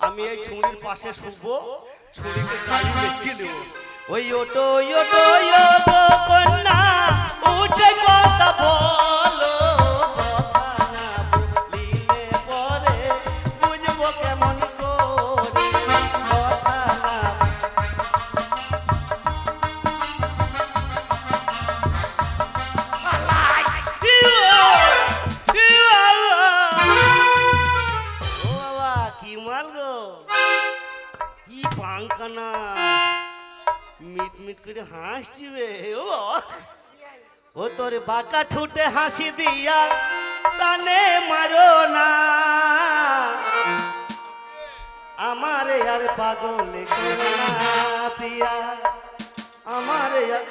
আমি এই ছুরির পাশে শুবো ছুরিকে গাড়ি নেব। ওই ওটো ওটো ওটো কন্যা, উঠে কথা বলো। মিট মিট করে হাসছি বে ও ও তোর বাঁকা ঠুটে হাসি দিয়া প্রাণে মারো না। আমারে আর পাগল প্রিয়া। আমারে আর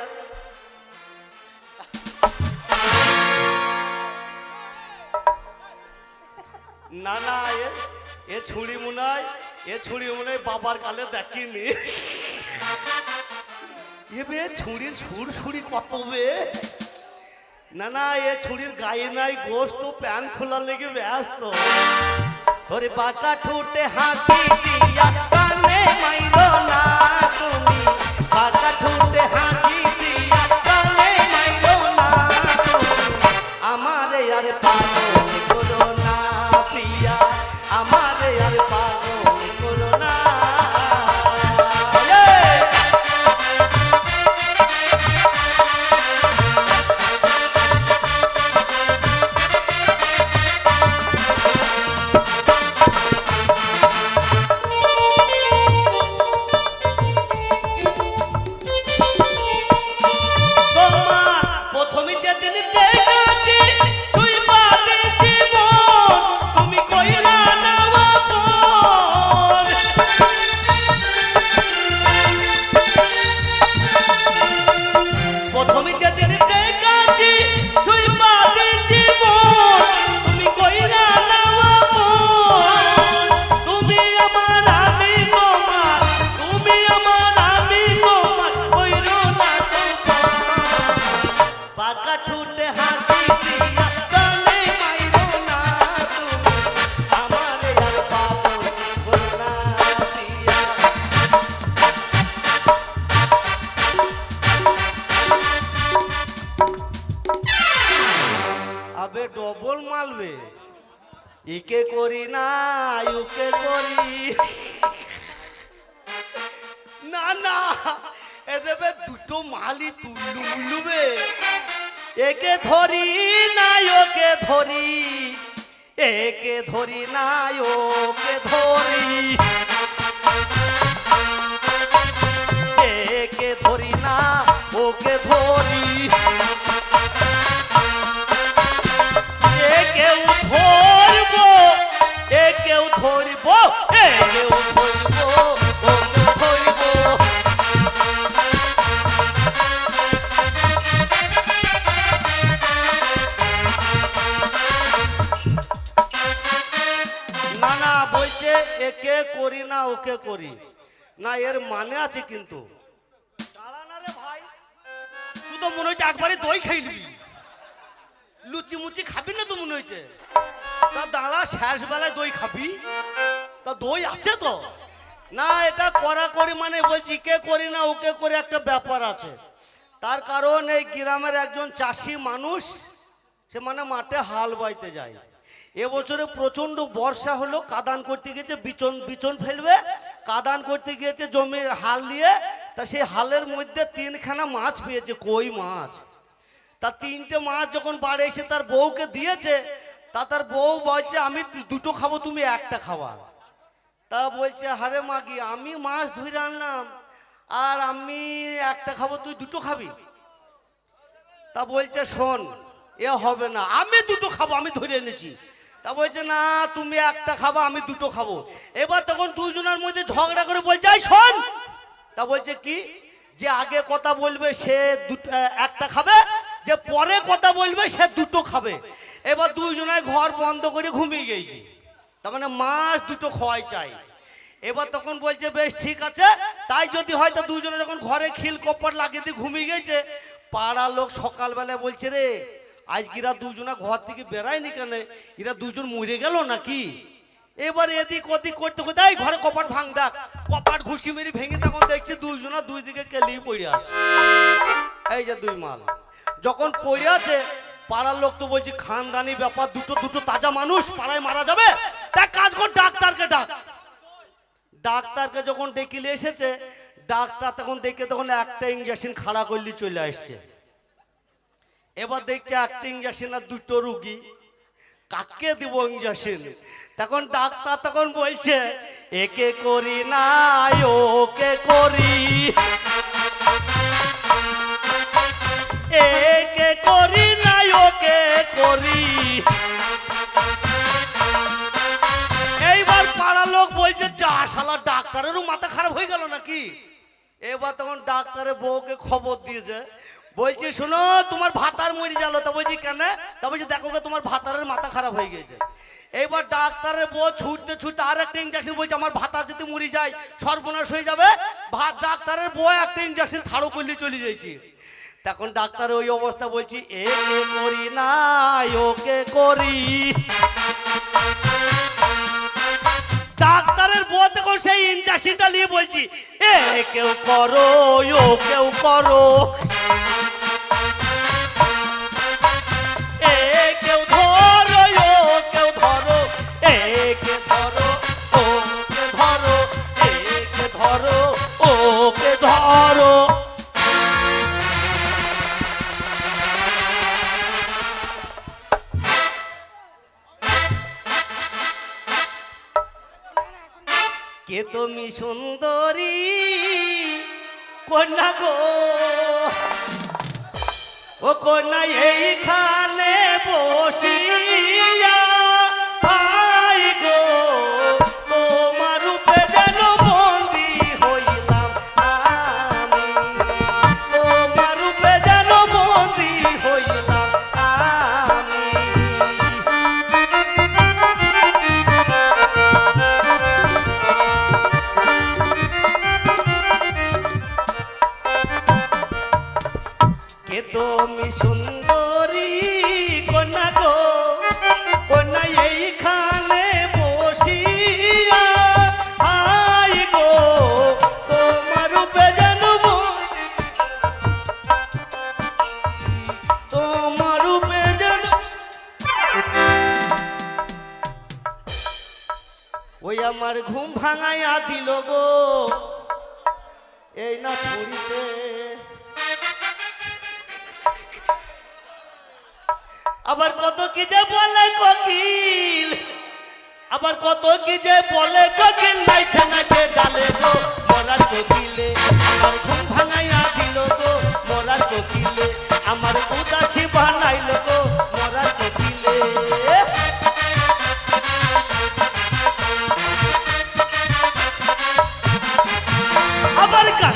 না না, এ এ ছুরি মুনাই এ ছুরি মুনাই বাবার কালে দেখিনি। এ বে ছুরির সুর সুরি কত বে? না না, এ ছুরির গায়ে নাই গোস্ত, প্যান খোলা লেগে ব্যস্ত। ওরে বাঁকা ঠুটে হাসি দিয়া কানে না তুমি। বাঁকা ঠুটে হাসি দিয়া কানে মাইরো না আমারে আর পাগল করো না প্রিয়া আমারে আর পাগল বাঁকা ঠুটে হাসি আবে ডবল মালবে করি না ইউকে করি। না না, এ দেবে দুটো মালই তুল্লু মুল্লুবে একে ধরি নাই, ওকে ধরি। একে ধরি নাই, ওকে ধরি। একে ধরি না, ওকে ধরি। না এর মানে আছে কিন্তু। দাঁড়া তুই তো মনে হচ্ছে একবারে দই নিবি। লুচি মুচি খাবি না তো মনে হয়েছে তা দাঁড়া, শেষ বেলায় দই খাবি। তা দই আছে তো? না, এটা করা করি মানে বলছি, কে করি না, ওকে করে একটা ব্যাপার আছে। তার কারণ এই গ্রামের একজন চাষি মানুষ, সে মানে মাঠে হাল বাইতে যায়। এবছরে প্রচণ্ড বর্ষা হলো, কাদান করতে গেছে, বিচন বিচন ফেলবে কাদান করতে গিয়েছে, জমির হাল দিয়ে তা সেই হালের মধ্যে তিনখানা মাছ পেয়েছে, কই মাছ? তা তিনটে মাছ যখন বাড়ি এসে তার বউকে দিয়েছে। তা তার বউ বলছে, আমি দুটো খাব, তুমি একটা খাওয়া তা বলছে, হারে মাগি, আমি মাছ ধরে আনলাম, আর আমি একটা খাব, তুই দুটো খাবি? তা বলছে, শোন, এ হবে না, আমি দুটো খাব, আমি ধরে এনেছি। তা বলছে, না, তুমি একটা খাব, আমি দুটো খাব। এবার তখন দুজনের মধ্যে ঝগড়া করে বলছে, "এই শোন। তা বলছে, কি? যে আগে কথা বলবে, সে একটা খাবে, যে পরে কথা বলবে, সে দুটো খাবে। এবার দুইজনে ঘর বন্ধ করে ঘুমিয়ে গেছি। তার মানে মাছ দুটো খোয়াই চাই। এবার তখন বলছে, বেশ, ঠিক আছে। তাই যদি হয়, তা দুজনে যখন ঘরে খিল কপ্পর লাগিয়ে দিয়ে ঘুমিয়ে গেছে, পাড়ার লোক সকালবেলা বলছে, রে আজ এরা দুজনা ঘর থেকে বেরায়নি কেন? এরা দুজন মরে গেল নাকি? এবার এদিক ওদিক করতে করতে, এই ঘরে কপাট ভাঙ দেখ, কপাট ঘুষি মেরে ভেঙে তখন দেখছি দুইজনা দুই দিকে কেলিয়ে পড়ে আছে। এই যে দুই মাল। যখন পড়ে আছে, পাড়ার লোক তো বলছি, খানদানি ব্যাপার, দুটো দুটো তাজা মানুষ পাড়ায় মারা যাবে? তা কাজ কর, ডাক্তারকে ডাক। ডাক্তারকে যখন ডেকিলে এসেছে, ডাক্তার তখন দেখে তখন একটা ইঞ্জেকশন খাড়া করলে চলে আসছে। এবার দেখছে একটা ইঞ্জেকশন আর দুটো রুগী। কাকে দিব ইঞ্জেকশন তখন ডাক্তার তখন বলছে, একে করি না ওকে করি। একে করি না ওকে করি। এইবার পাড়ার লোক বলছে, যা শালা, ডাক্তারেরও মাথা খারাপ হয়ে গেল নাকি? এবার তখন ডাক্তারের বউকে খবর দিয়েছে বলছি, শোনো, তোমার ভাতার মরে গেল। তা বলছি, কেন? তা বলছি, দেখো তোমার ভাতারের মাথা খারাপ হয়ে গেছে। এইবার ডাক্তারের বউ ছুটতে ছুটতে আর একটা ইঞ্জেকশন বলছে, আমার ভাতা যদি মরে যায়, সর্বনাশ হয়ে যাবে। ভাত ডাক্তারের বউ একটা ইঞ্জেকশন থাড়ো করলে চলে যাইছি। তখন ডাক্তার ওই অবস্থা বলছি, একে করি না, ওকে করি। ডাক্তারের বউ তখন সেই ইঞ্জেকশনটা নিয়ে বলছি, এ কেউ করো ও কেউ করো। কে তুমি সুন্দরী? কন্যা গো। ও কন্যা এইখানে বসিয়া ভাঙাইয়া গো। এই না ছুরিতে। আবার কত কি যে বলে কোকিল? আবার কত কি যে বলে কোকিল? নাইছে নাইছে ডালে গো মরার কোকিলে। আমার ঘুম ভাঙাইয়া দিল গো মরার কোকিলে। আমার উদাসী বানাইল গো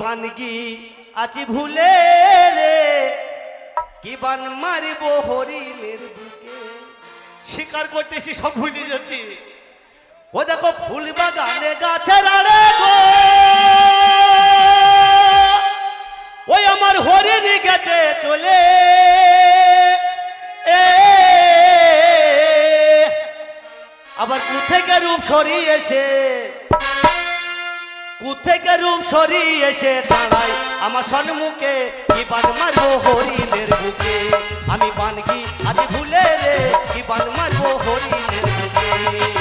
বানগি আছি ভুলে রে। কি বান মারিব হরিণের বুকে? শিকার করতেছি, সব ভুলে যাচ্ছি। ও দেখো ফুল বাগানে গাছের আড়ে গো। ওই আমার হরিণ গেছে, চলে আবার কুথেকে রূপ সরিয়ে এসে কুথেকে রূপ সরিয়ে এসে দাঁড়াই আমার সন্মুখে কি বান মারবো হরিণের বুকে? আমি বানগি, আজ ভুলে রে, কি বান মারবো হরিণের বুকে?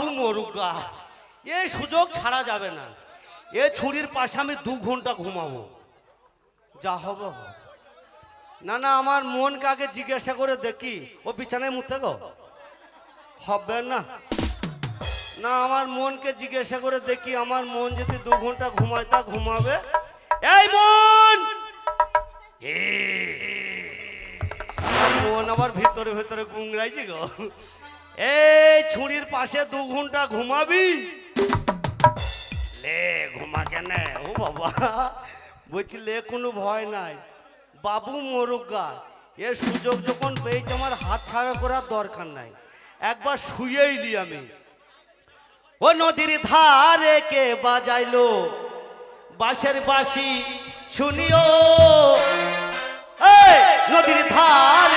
বাবু মরুকা এই সুযোগ ছাড়া যাবে না এ ছুরির পাশে আমি দু ঘণ্টা ঘুমাবো যা হবে। না না আমার মনকে আগে জিজ্ঞাসা করে দেখি ও বিছানায় মুতে গো হবে না না আমার মনকে জিজ্ঞাসা করে দেখি আমার মন যদি দু ঘণ্টা ঘুমায় তা ঘুমাবে এই মন মন আবার ভিতরে ভিতরে গুংরাইছি গো এই ছুরির পাশে দু ঘণ্টা ঘুমাবি? লে, ঘুমা কেন? ও বাবা, বলছি লে, কোনো ভয় নাই। বাবু মোরগা এ সুযোগ যখন পেয়েছে, আমার হাত ছাড়া করার দরকার নাই। একবার শুয়েই লি আমি। ও নদীর ধারে কে বাজাইলো? বাঁশের বাঁশি শুনিও। নদীর ধার